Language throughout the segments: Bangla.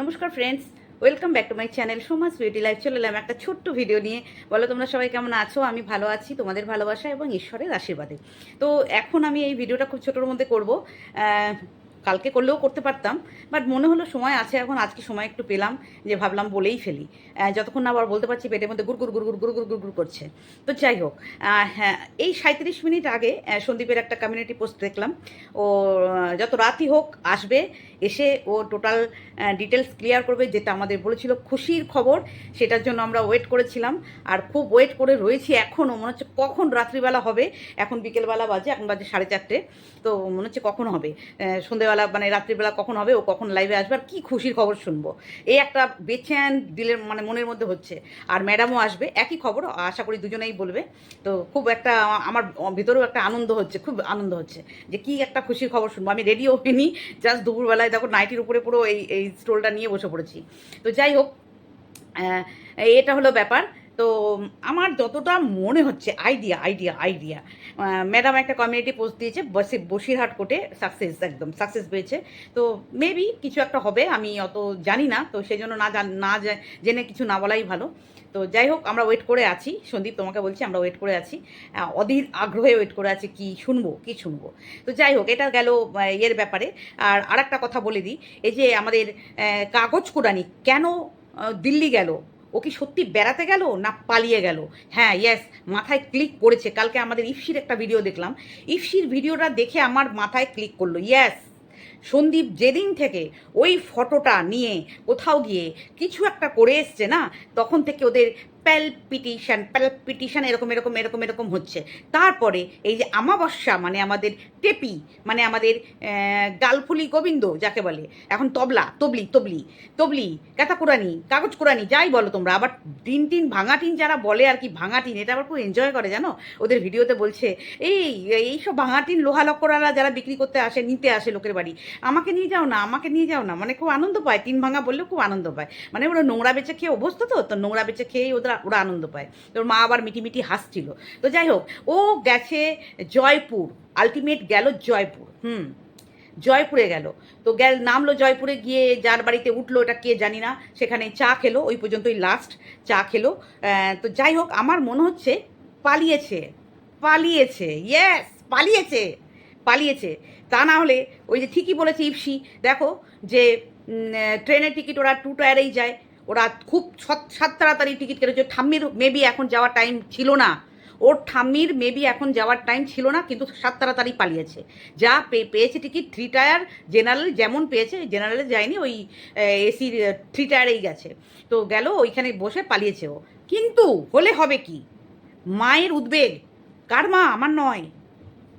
নমস্কার friends welcome back to my channel Soma's beauty life চলে এলাম একটা ছোট্ট ভিডিও নিয়ে। বলো তোমরা সবাই কেমন আছো? আমি ভালো আছি, তোমাদের ভালোবাসা এবং ঈশ্বরের আশীর্বাদে। তো এখন আমি এই ভিডিওটা খুব ছোটোর মধ্যে করব। কালকে করলেও করতে পারতাম বাট মনে হলো সময় আছে এখন, আজকে সময় একটু পেলাম, যে ভাবলাম বলেই ফেলি। যতক্ষণ না আবার বলতে পারছি পেটের মধ্যে গুড় গুড় গুড় গুড় গুড় গুড় গুড় করছে। তো যাই হোক হ্যাঁ এই সাঁত্রিশ মিনিট আগে সন্দীপের একটা কমিউনিটি পোস্ট দেখলাম। ও, যত রাতই হোক আসবে, এসে ও টোটাল ডিটেলস ক্লিয়ার করবে, যেটা আমাদের বলেছিল খুশির খবর, সেটার জন্য আমরা ওয়েট করেছিলাম। আর খুব ওয়েট করে রয়েছি এখনও মনে হচ্ছে কখন রাত্রিবেলা হবে, এখন বিকেলবেলা বাজে, এখন বাজে সাড়ে চারটে, তো মনে হচ্ছে কখন হবে। সন্ধেবেলা সন্ধেবেলা মানে রাত্রিবেলা কখন হবে, ও কখন লাইভে আসবে, আর কী খুশির খবর শুনব? এই একটা বেচেন দিলের মানে মনের মধ্যে হচ্ছে। আর ম্যাডামও আসবে, একই খবর, আশা করি দুজনেই বলবে। তো খুব একটা, আমার ভিতরেও একটা আনন্দ হচ্ছে, খুব আনন্দ হচ্ছে, যে কি একটা খুশির খবর শুনব। আমি রেডিও হইনি জাস্ট দুপুরবেলায় দেখো নাইটির উপরে পুরো এই এই স্টোলটা নিয়ে বসে পড়েছি। তো যাই হোক এটা হলো ব্যাপার। তো আমার যতটা মনে হচ্ছে আইডিয়া আইডিয়া আইডিয়া ম্যাডাম একটা কমিউনিটি পোস্ট দিয়েছে, বসে, বসিরহাট কোর্টে সাকসেস একদম সাকসেস পেয়েছে। তো মেবি কিছু একটা হবে, আমি অত জানি না, তো সেই জন্য না না জেনে কিছু না বলাই ভালো। তো যাই হোক, আমরা ওয়েট করে আছি। সন্দীপ তোমাকে বলছি, আমরা ওয়েট করে আছি। অধীর আগ্রহে ওয়েট করে আছি কি শুনব কি শুনব। তো যাই হোক, এটা গেল ইয়ের ব্যাপারে। আর আরেকটা কথা বলে দিই, এই যে আমাদের কাগজ কোডানি কেন দিল্লি গেল? ও কি সত্যি বেড়াতে গেল না পালিয়ে গেল? হ্যাঁ ইয়েস মাথায় ক্লিক করেছে কালকে আমাদের ইফসির একটা ভিডিও দেখলাম। ইফসির ভিডিওটা দেখে আমার মাথায় ক্লিক করল। ইয়েস সন্দীপ যেদিন থেকে ওই ফটোটা নিয়ে কোথাও গিয়ে কিছু একটা করে এসছে না, তখন থেকে ওদের প্যালপিটিশন প্যালপিটিশন এরকম এরকম এরকম এরকম হচ্ছে। তারপরে এই যে আমাবস্যা মানে আমাদের টেপি মানে আমাদের গালফুলি গোবিন্দ যাকে বলে, এখন তবলা, তবলি তবলি তবলি কাতা কোরআনি কাগজ কোরআনি যাই বলো তোমরা, আবার দিন টিন ভাঙা টিন যারা বলে আর কি ভাঙা টিন এটা আবার খুব এনজয় করে, জানো? ওদের ভিডিওতে বলছে, এই এইসব ভাঙা টিন লোহা লক্করালা যারা বিক্রি করতে আসে, নিতে আসে লোকের বাড়ি, আমাকে নিয়ে যাও না, আমাকে নিয়ে যাও না। মানে খুব আনন্দ পায় টিন ভাঙা বললেও খুব আনন্দ পায়। মানে ওরা নোংরা বেচে খেয়ে অভ্যস্ত তো? তো নোংরা বেচে খেয়েই ওদের ওরা আনন্দ পায়। তোর মা আবার মিটি মিটি হাসছিল। তো যাই হোক, ও গেছে জয়পুর আলটিমেট গেল জয়পুর, হুম, জয়পুরে গেল। তো গেল, নামলো জয়পুরে, গিয়ে যার বাড়িতে উঠল, এটা কে জানি না, সেখানে চা খেলো, ওই পর্যন্তই লাস্ট চা খেলো। তো যাই হোক, আমার মনে হচ্ছে পালিয়েছে পালিয়েছে ইয়েস পালিয়েছে পালিয়েছে। তা না হলে, ওই যে ঠিকই বলেছে ইপসি দেখো যে ট্রেনের টিকিট ওরা টু টায়ারেই যায়। ওরা খুব সাত তাড়াতাড়ি টিকিট কেটেছে। ঠাম্মির মেবি এখন যাওয়ার টাইম ছিল না। ওর ঠাম্মির মেবি এখন যাওয়ার টাইম ছিল না, কিন্তু সাত তাড়াতাড়ি পালিয়েছে। যা পেয়েছে টিকিট থ্রি টায়ার জেনারেল যেমন পেয়েছে জেনারেলে যায়নি, ওই এসির থ্রি টায়ারেই গেছে। তো গেল, ওইখানে বসে পালিয়েছে ও। কিন্তু হলে হবে কি? মায়ের উদ্বেগ। কার মা? আমার নয়।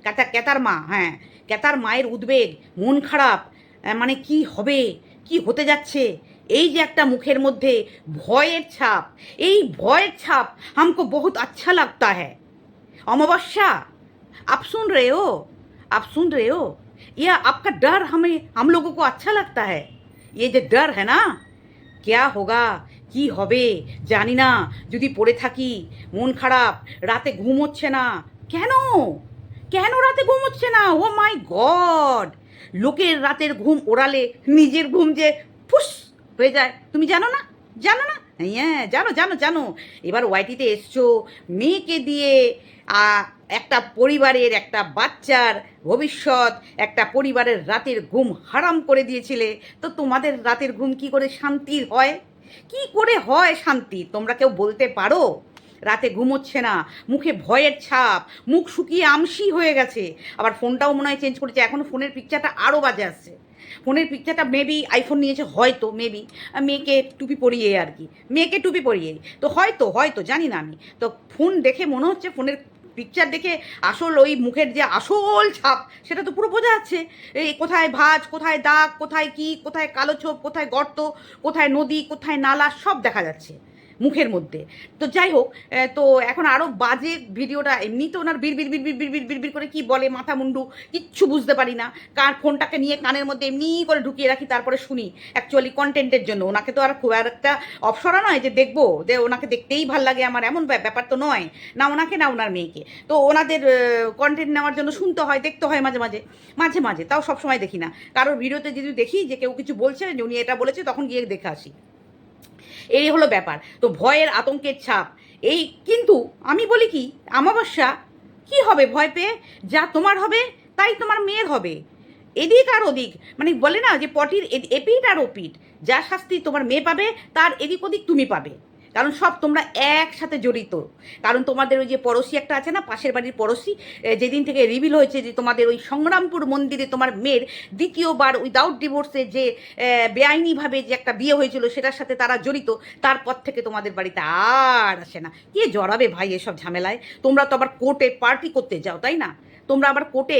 কেতা, কেতার মা হ্যাঁ। কেতার মায়ের উদ্বেগ, মন খারাপ। মানে কি হবে? কি হতে যাচ্ছে? এই যে একটা মুখের মধ্যে ভয়ের ছাপ এই ভয়ের ছাপ हमको बहुत अच्छा लगता है अमावस्या आप सुन रहे हो आप सुन रहे हो या आपका डर हमें हम लोगों को अच्छा लगता है ये जो डर है ना क्या होगा কি হবে জানি না যদি পড়ে থাকি মন খারাপ রাতে ঘুম হচ্ছে না কেন কেন রাতে ঘুম হচ্ছে না ও মাই গড লোকের রাতের ঘুম ওড়ালে নিজের ঘুম যে ফুস হয়ে যায়। তুমি জানো না? জানো না? হ্যাঁ জানো জানো জানো। এবার ওয়াইটিতে এসছো, মেয়েকে দিয়ে একটা পরিবারের একটা বাচ্চার ভবিষ্যৎ, একটা পরিবারের রাতের ঘুম হারাম করে দিয়েছিলে। তো তোমাদের রাতের ঘুম কি করে শান্তির হয়? কি করে হয় শান্তি? তোমরা কেউ বলতে পারো? রাতে ঘুমোচ্ছে না, মুখে ভয়ের ছাপ, মুখ শুকিয়ে আমসি হয়ে গেছে। আবার ফোনটাও মনে হয় চেঞ্জ করেছে, এখন ফোনের পিকচারটা আরও বাজে আসছে। ফোনের পিকচারটা মেবি আইফোন নিয়েছে, হয়তো মেবি মেয়েকে টুপি পরিয়ে আর কি, মেয়েকে টুপি পরিয়ে। তো হয়তো হয়তো, জানি না আমি। তো ফোন দেখে মনে হচ্ছে ফোনের পিকচার দেখে আসল ওই মুখের যে আসল ছাপ, সেটা তো পুরো বোঝা যাচ্ছে। এই কোথায় ভাঁজ, কোথায় দাগ, কোথায় কি, কোথায় কালো ছোপ, কোথায় গর্ত, কোথায় নদী, কোথায় নালা, সব দেখা যাচ্ছে। মুখের মধ্যে। তো যাই হোক তো এখন আরও বাজে ভিডিওটা, এমনি তো ওনার বিড় বিড় বিড় বিড় বিড় বিড় বিড় করে কি বলে মাথা মুন্ডু, কিচ্ছু বুঝতে পারি না। কার ফোনটাকে নিয়ে কানের মধ্যে এমনি করে ঢুকিয়ে রাখি, তারপরে শুনি। অ্যাকচুয়ালি কন্টেন্টের জন্য। ওনাকে তো আর খুব আর একটা অপসরা নয় যে দেখব, যে ওনাকে দেখতেই ভালো লাগে আমার, এমন ব্যাপার তো নয়। না ওনাকে, না ওনার মেয়েকে। তো ওনাদের কন্টেন্ট নেওয়ার জন্য শুনতে হয়, দেখতে হয় মাঝে মাঝে। মাঝে মাঝে, তাও সবসময় দেখি না। কারোর ভিডিওতে যদি দেখি যে কেউ কিছু বলছে উনি এটা বলেছে, তখন গিয়ে দেখে আসি। এই হলো ব্যাপার। তো ভয়ের আতঙ্কের ছাপ। এই কিন্তু আমি বলি কি আমাবস্যা কি হবে ভয় পেয়ে? যা তোমার হবে, তাই তোমার মেয়ের হবে। এদিক আর ওদিক। মানে বলে না যে পটির এপিট আর ওপিট যা শাস্তি তোমার মেয়ে পাবে, তার এদিক ওদিক তুমি পাবে। কারণ সব তোমরা একসাথে জড়িত। কারণ তোমাদের ওই যে পড়োশি একটা আছে না, পাশের বাড়ির পড়োশি যেদিন থেকে রিভিল হয়েছে যে তোমাদের ওই সংগ্রামপুর মন্দিরে তোমার মেয়ের দ্বিতীয়বার উইদাউট ডিভোর্সে যে বেআইনিভাবে যে একটা বিয়ে হয়েছিল, সেটার সাথে তারা জড়িত, তারপর থেকে তোমাদের বাড়িতে আর আসে না। কে জড়াবে ভাই এসব ঝামেলায়? তোমরা তো আবার কোর্টে পার্টি করতে যাও, তাই না? তোমরা আবার কোর্টে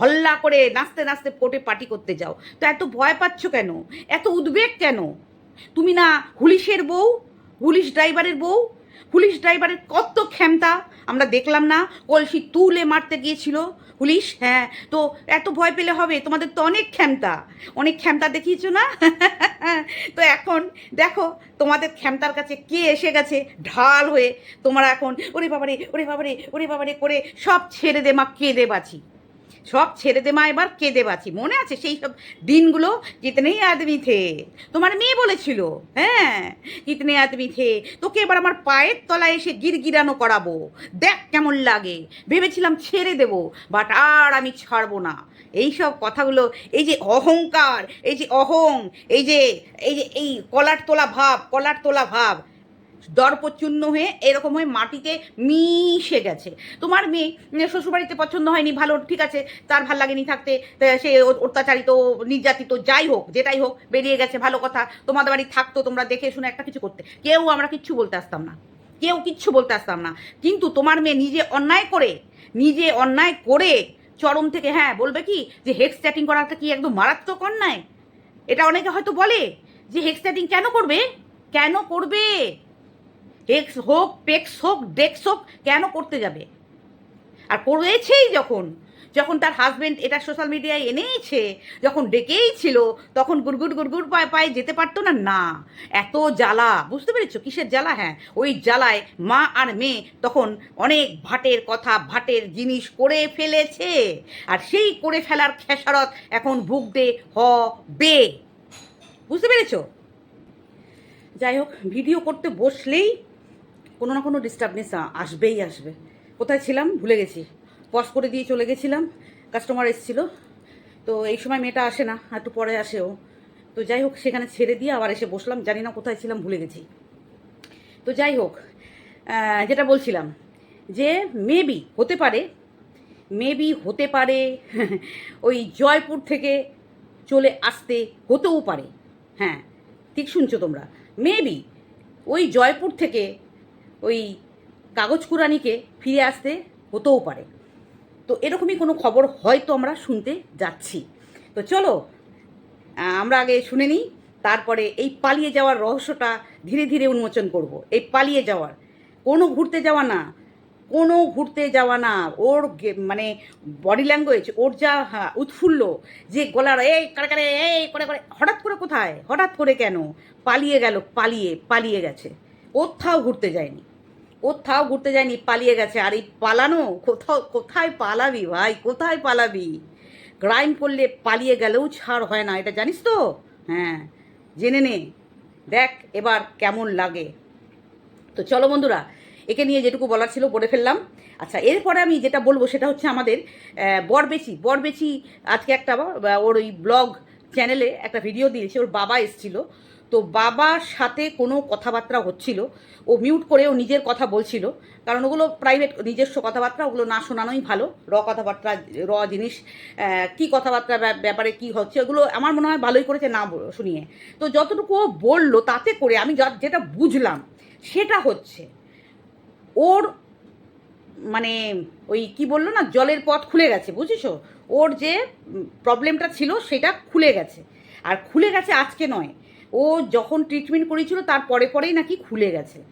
হল্লা করে নাচতে নাচতে কোর্টে পার্টি করতে যাও। তো এত ভয় পাচ্ছ কেন? এত উদ্বেগ কেন? তুমি না হুলিশের বউ পুলিশ ড্রাইভারের বউ, পুলিশ ড্রাইভারের কত ক্ষমতা, আমরা দেখলাম না, কলসি তুলে মারতে গিয়েছিল পুলিশ হ্যাঁ তো এত ভয় পেলে হবে, তোমাদের তো অনেক ক্ষমতা অনেক ক্ষমতা দেখিয়েছো না? তো এখন দেখো, তোমাদের ক্ষমতার কাছে কে এসে গেছে, ঢাল হয়ে, তোমরা এখন, ওরে বাবারে ওরে বাবারে ওরে বাবারে করে সব ছেড়ে দে, মা, কেঁদে বাঁচি। সব ছেড়ে দে মা, এবার কেঁদে বাঁচি। মনে আছে সেই সব দিনগুলো? কিতনেই আদমি থে তোমার মেয়ে বলেছিল হ্যাঁ? কিতনে আদমি থে তোকে এবার আমার পায়ের তলায় এসে গিরগিরানো করাবো। দেখ কেমন লাগে। ভেবেছিলাম ছেড়ে দেবো বাট আর আমি ছাড়বো না। এই সব কথাগুলো, এই যে অহংকার, এই যে অহং, এই যে এই যে, এই কলার তোলা ভাব, কলার তোলা ভাব দর্পচূর্ণ হয়ে এরকম হয়ে মাটিতে মিশে গেছে। তোমার মেয়ে শ্বশুরবাড়িতে পছন্দ হয়নি, ভালো, ঠিক আছে, তার ভালো লাগেনি থাকতে সে অত্যাচারিত, নির্যাতিত, যাই হোক, যেটাই হোক, বেরিয়ে গেছে, ভালো কথা, তোমাদের বাড়ি থাকতো, তোমরা দেখে শুনে একটা কিছু করতে। কেউ আমরা কিচ্ছু বলতে আসতাম না। কেউ কিচ্ছু বলতে আসতাম না। কিন্তু তোমার মেয়ে নিজে অন্যায় করে, নিজে অন্যায় করে চরম থেকে হ্যাঁ বলবে কি? যে হেক্স চ্যাটিং করাটা কি একদম মারাত্মক অন্যায়? এটা অনেকে হয়তো বলে, যে হেক্স চ্যাটিং কেন করবে? কেন করবে? এক্স হোক পেক্স হোক ডেক্স হোক, কেন করতে যাবে? আর করেছেই যখন যখন তার হাজবেন্ড এটা সোশ্যাল মিডিয়ায় এনেইছে যখন ডেকেই ছিল, তখন গুড়গুড় গুড়গুড় পায়ে পায়ে, যেতে পারতো না না। এত জ্বালা, বুঝতে পেরেছ? কিসের জ্বালা? হ্যাঁ ওই জ্বালায় মা আর মেয়ে তখন অনেক ভাটের কথা, ভাটের জিনিস করে ফেলেছে। আর সেই করে ফেলার খেসারত এখন ভুগতে হবে। বুঝতে পেরেছ? যাই হোক ভিডিও করতে বসলেই কোনো না কোনো ডিস্টার্বনেস আসবেই আসবে। কোথায় ছিলাম? ভুলে গেছি। পজ করে দিয়ে চলে গেছিলাম। কাস্টমার এসেছিল। তো এই সময় মেয়েটা আসে না, একটু পরে আসে ও। তো যাই হোক, সেখানে ছেড়ে দিয়ে আবার এসে বসলাম। জানি না কোথায় ছিলাম, ভুলে গেছি। তো যাই হোক যেটা বলছিলাম যে মেবি হতে পারে মেবি হতে পারে, ওই জয়পুর থেকে চলে আসতে হতেও পারে। হ্যাঁ ঠিক শুনছো তোমরা। মেবি ওই জয়পুর থেকে ওই কাগজ কুরানিকে ফিরে আসতে হতেও পারে। তো এরকমই কোনো খবর হয়তো আমরা শুনতে যাচ্ছি। তো চলো আমরা আগে শুনে নিই, তারপরে এই পালিয়ে যাওয়ার রহস্যটা ধীরে ধীরে উন্মোচন করব। এই পালিয়ে যাওয়ার, কোনো ঘুরতে যাওয়া না, কোনো ঘুরতে যাওয়া না। ওর মানে বডি ল্যাঙ্গুয়েজ ওর যা উৎফুল্ল, যে গলার, এই, কারে, করে, এই, করে করে, হঠাৎ করে কোথায়? হঠাৎ করে কেন? পালিয়ে গেল, পালিয়ে পালিয়ে গেছে। কোথাও ঘুরতে যায়নি। কোথাও ঘুরতে যায়নি, পালিয়ে গেছে। আর এই পালানো, কোথাও, কোথায় পালাবি ভাই? কোথায় পালাবি? ক্রাইম করলে পালিয়ে গেলেও ছাড় হয় না, এটা জানিস তো? হ্যাঁ জেনে নে। দেখ এবার কেমন লাগে। তো চলো বন্ধুরা, একে নিয়ে যেটুকু বলার ছিল বলে ফেললাম। আচ্ছা এরপরে আমি যেটা বলব সেটা হচ্ছে আমাদের বরবেচি। বরবেচি আজকে একটা ওর ওই ব্লগ চ্যানেলে একটা ভিডিও দিয়েছে, ওর বাবা এসছিল। তো বাবার সাথে কোনো কথাবার্তা হচ্ছিল। ও মিউট করে ও নিজের কথা বলছিল। কারণ ওগুলো প্রাইভেট নিজস্ব কথাবার্তা, ওগুলো না শোনানোই ভালো। র কথাবার্তা, র জিনিস কি কথাবার্তা ব্যা- ব্যাপারে কি হচ্ছে ওগুলো আমার মনে হয় ভালোই করেছে না শুনিয়ে। তো যতটুকু ও বলল তাতে করে আমি যেটা বুঝলাম, সেটা হচ্ছে, ওর মানে ওই কি বলল না, জলের পথ খুলে গেছে, বুঝেছ? ওর যে প্রবলেমটা ছিল সেটা খুলে গেছে। আর খুলে গেছে আজকে নয়। ও যখন ট্রিটমেন্ট করেছিল, তার পরে পরেই নাকি খুলে গেছে।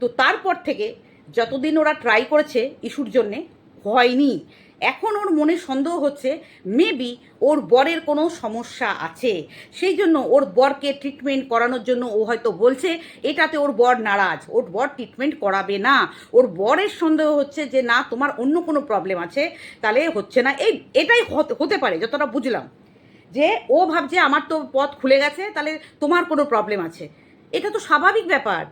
তো তারপর থেকে যতদিন ওরা ট্রাই করেছে ইস্যুর জন্যে, হয়নি। এখন ওর মনে সন্দেহ হচ্ছে মেবি ওর বরের কোনো সমস্যা আছে। সেই জন্য ওর বরকে ট্রিটমেন্ট করানোর জন্য ও হয়তো বলছে, এটাতে ওর বর নারাজ, ওর বর ট্রিটমেন্ট করাবে না। ওর বরের সন্দেহ হচ্ছে যে, না, তোমার অন্য কোনো প্রবলেম আছে, তাহলে হচ্ছে না। এই, এটাই হতে- পারে, যতটা বুঝলাম। যে ও ভাবছে আমার তো পথ খুলে গেছে, তাহলে তোমার কোনো প্রবলেম আছে। এটা তো স্বাভাবিক ব্যাপার।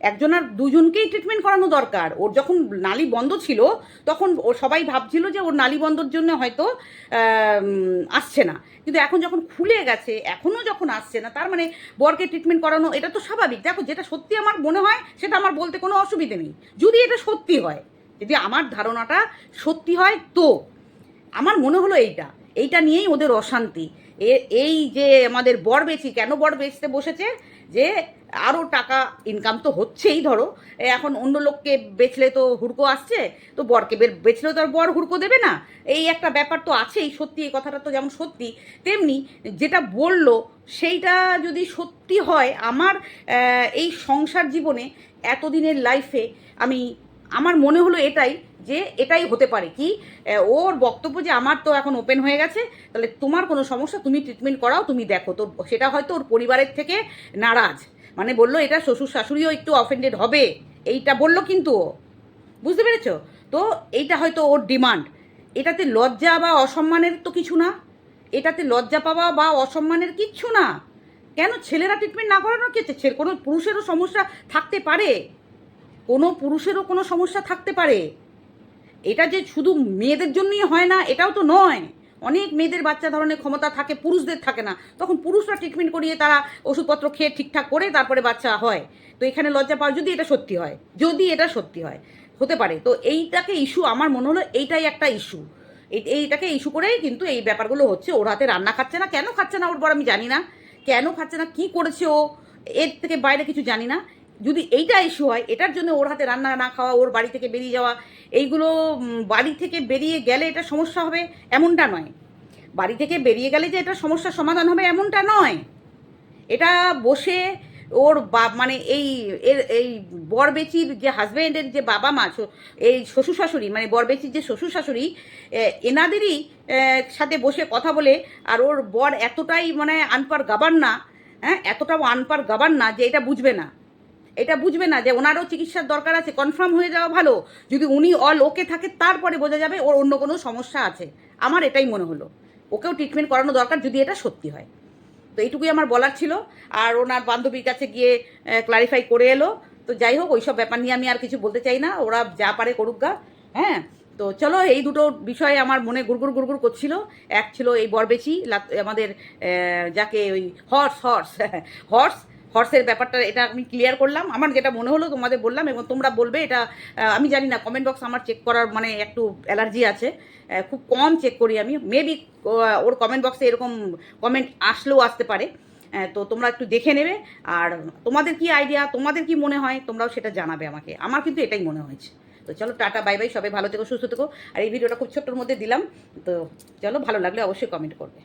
একজন আর দুজনকেই ট্রিটমেন্ট করানো দরকার। ওর যখন নালি বন্ধ ছিল, তখন ও সবাই ভাবছিল যে ওর নালি বন্ধর জন্য হয়তো আসছে না। কিন্তু এখন যখন খুলে গেছে এখনও যখন আসছে না, তার মানে বরকে ট্রিটমেন্ট করানো এটা তো স্বাভাবিক। দেখো, যেটা সত্যি আমার মনে হয়, সেটা আমার বলতে কোনো অসুবিধে নেই। যদি এটা সত্যি হয়, যদি আমার ধারণাটা সত্যি হয়, তো। আমার মনে হলো এইটা। এইটা নিয়েই ওদের অশান্তি। এই যে আমাদের বর বেচি কেন বর বেচতে বসেছে? যে আরও টাকা ইনকাম তো হচ্ছেই ধরো। এখন অন্য লোককে বেচলে তো হুড়কো আসছে, তো বরকে বে- বেচলেও তো আর বর হুড়কো দেবে না। এই একটা ব্যাপার তো আছেই, সত্যি এই কথাটা তো যেমন সত্যি। তেমনি যেটা বলল, সেইটা যদি সত্যি হয়, আমার এই সংসার জীবনে, এতদিনের লাইফে আমি আমার মনে হলো এটাই, যে এটাই হতে পারে কি ওর বক্তব্য যে আমার তো এখন ওপেন হয়ে গেছে, তাহলে তোমার কোনো সমস্যা, তুমি ট্রিটমেন্ট করাও, তুমি দেখো। তো সেটা হয়তো ওর পরিবারের থেকে নারাজ। মানে বলল, এটা শ্বশুর শাশুড়িও একটু অফেন্ডেড হবে। এইটা বলল কিন্তু ও। বুঝতে পেরেছ? তো এইটা হয়তো ওর ডিমান্ড এটাতে লজ্জা বা অসম্মানের তো কিছু না। এটাতে লজ্জা পাওয়া বা অসম্মানের কিচ্ছু না। কেন ছেলেরা ট্রিটমেন্ট না করানো কি কোনো পুরুষেরও সমস্যা থাকতে পারে। কোনো পুরুষেরও কোনো সমস্যা থাকতে পারে। এটা যে শুধু মেয়েদের জন্যই হয় না, এটাও তো নয়। অনেক মেয়েদের বাচ্চা ধরনের ক্ষমতা থাকে, পুরুষদের থাকে না। তখন পুরুষরা ট্রিটমেন্ট করিয়ে তারা ওষুধপত্র খেয়ে ঠিকঠাক করে তারপরে বাচ্চা হয়। তো এখানে লজ্জা পাওয়া যদি এটা সত্যি হয়, যদি এটা সত্যি হয়, হতে পারে। তো এইটাকে ইস্যু আমার মনে হলো এইটাই একটা ইস্যু এইটাকে ইস্যু করেই কিন্তু এই ব্যাপারগুলো হচ্ছে। ওর হাতে রান্না খাচ্ছে না, কেন খাচ্ছে না ওর বর আমি জানি না। কেন খাচ্ছে না, কি করেছে ও, এর থেকে বাইরে কিছু জানি না। যদি এইটা ইস্যু হয়, এটার জন্য ওর হাতে রান্না না খাওয়া, ওর বাড়ি থেকে বেরিয়ে যাওয়া, এইগুলো বাড়ি থেকে বেরিয়ে গেলে এটা সমস্যা হবে এমনটা নয়। বাড়ি থেকে বেরিয়ে গেলে যে এটা সমস্যার সমাধান হবে এমনটা নয়। এটা বসে ওর বা মানে এই, এর, এই বরবেচির যে হাজব্যান্ডের যে বাবা মা এই শ্বশুর শাশুড়ি মানে বরবেচির যে শ্বশুর শাশুড়ি এনাদেরই সাথে বসে কথা বলে, আর ওর বর এতটাই মানে আনপার গাবার না হ্যাঁ এতটাও আনপার গাবার না যে এটা বুঝবে না। এটা বুঝবে না যে ওনারও চিকিৎসার দরকার আছে কনফার্ম হয়ে যাওয়া ভালো। যদি উনি অল ওকে থাকে, তারপরে বোঝা যাবে ওর অন্য কোনো সমস্যা আছে। আমার এটাই মনে হলো। ওকেও ট্রিটমেন্ট করানো দরকার যদি এটা সত্যি হয়। তো এইটুকুই আমার বলার ছিল। আর ওনার বান্ধবীর কাছে গিয়ে ক্লারিফাই করে এলো। তো যাই হোক, ওইসব ব্যাপার নিয়ে আমি আর কিছু বলতে চাই না। ওরা যা পারে করুক গা। হ্যাঁ? তো চলো, এই দুটো বিষয়ে আমার মনে গুড়গুড় গুড়গুড় করছিল। এক ছিল এই বরবেচি আমাদের যাকে ওই হর্স হর্স হর্স হর্সের ব্যাপারটা এটা আমি ক্লিয়ার করলাম। আমার যেটা মনে হলো তোমাদের বললাম এবং তোমরা বলবে এটা আমি জানি না কমেন্ট বক্স আমার চেক করার মানে একটু অ্যালার্জি আছে। খুব কম চেক করি আমি। মেবি ওর কমেন্ট বক্সে এরকম কমেন্ট আসলেও আসতে পারে। তো তোমরা একটু দেখে নেবে। আর তোমাদের কি আইডিয়া তোমাদের কি মনে হয়, তোমরাও সেটা জানাবে আমাকে। আমার কিন্তু এটাই মনে হয়েছে। তো চলো, টাটা বাই বাই সবাই ভালো থেকো, সুস্থ থেকো। আর এই ভিডিওটা খুব ছোট্টর মধ্যে দিলাম। তো চলো, ভালো লাগলে অবশ্যই কমেন্ট করবে।